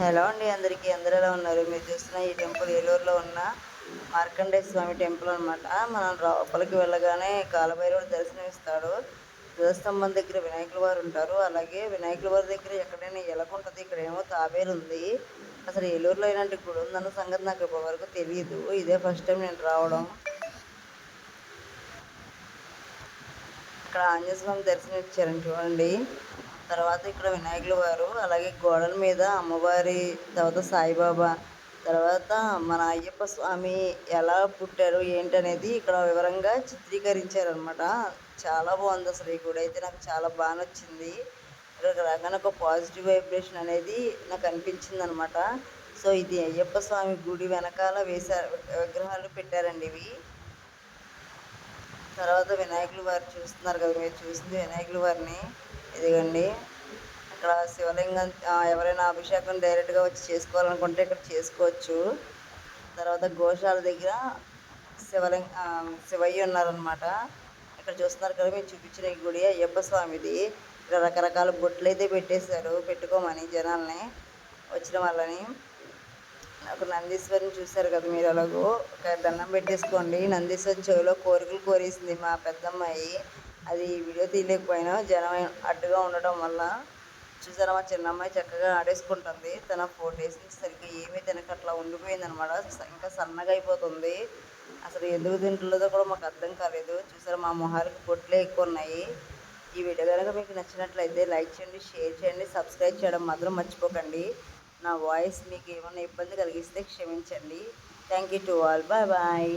Hello అండి అందరికీ. అందరూ ఎలా ఉన్నారు? మీరు చూస్తున్న ఈ టెంపుల్ ఏలూరులో ఉన్న మార్కండే స్వామి టెంపుల్ అనమాట మనం లోపలికి వెళ్ళగానే కాలభైరవుడు దర్శనమిస్తాడు. ధ్వజస్తంభం దగ్గర వినాయకుల వారు ఉంటారు. అలాగే వినాయకుల వారి దగ్గర ఎక్కడైనా ఎలకుంటుంది ఇక్కడ ఏమో తాబేలు ఉంది. అసలు ఏలూరులో ఇలాంటి గుడి ఉందన్న సంగతి నాకు ఇప్పటివరకు తెలియదు ఇదే ఫస్ట్ టైం నేను రావడం. ఇక్కడ ఆంజనేయ స్వామి దర్శనం ఇచ్చారని చూడండి. తర్వాత ఇక్కడ వినాయకుల వారు అలాగే గోడల మీద అమ్మవారి తర్వాత సాయిబాబా తర్వాత మన అయ్యప్ప స్వామి ఎలా పుట్టారు ఏంటనేది ఇక్కడ వివరంగా చిత్రీకరించారనమాట చాలా బాగుంది అసలు ఈ గుడి అయితే నాకు చాలా బాగా నచ్చింది. ఇక్కడికి రాగానే ఒక పాజిటివ్ వైబ్రేషన్ అనేది నాకు అనిపించింది అనమాట సో ఇది అయ్యప్ప స్వామి గుడి వెనకాల వేశారు విగ్రహాలు పెట్టారండి ఇవి. తర్వాత వినాయకుల వారు చూస్తున్నారు కదా మీరు చూసింది వినాయకుల వారిని. ఇదిగండి. ఇక్కడ శివలింగం ఎవరైనా అభిషేకం డైరెక్ట్గా వచ్చి చేసుకోవాలనుకుంటే ఇక్కడ చేసుకోవచ్చు. తర్వాత గోశాల దగ్గర శివలింగ శివయ్య ఉన్నారనమాట ఇక్కడ చూస్తున్నారు కదా మీరు చూపించిన ఈ గుడి అయ్యప్ప స్వామిది. ఇక్కడ రకరకాల బొట్లు అయితే పెట్టేశారు. పెట్టుకోమని జనాల్ని వచ్చిన వాళ్ళని. ఒక నందీశ్వరిని చూశారు కదా మీరు అలాగో ఒక దండం పెట్టేసుకోండి. నందీశ్వరి చెవిలో కోరికలు కోరేసింది మా పెద్దమ్మాయి. అది వీడియో తీయలేకపోయినా జనం అడ్డుగా ఉండటం వల్ల చూసారా మా చిన్నమ్మాయి చక్కగా ఆడేసుకుంటుంది. తన ఫోర్ డేస్ నుంచి సరిగ్గా ఏమీ తినక అట్లా ఉండిపోయింది అనమాట ఇంకా సన్నగా అయిపోతుంది. అసలు ఎందుకు తింటుందో కూడా మాకు అర్థం కాలేదు. చూసారా మా మొహాలకి పొట్లే ఎక్కువ ఉన్నాయి. ఈ వీడియో కనుక మీకు నచ్చినట్లయితే లైక్ చేయండి షేర్ చేయండి సబ్స్క్రైబ్ చేయడం మాత్రం మర్చిపోకండి. నా వాయిస్ మీకు ఏమైనా ఇబ్బంది కలిగిస్తే క్షమించండి. Thank you to all. Bye bye.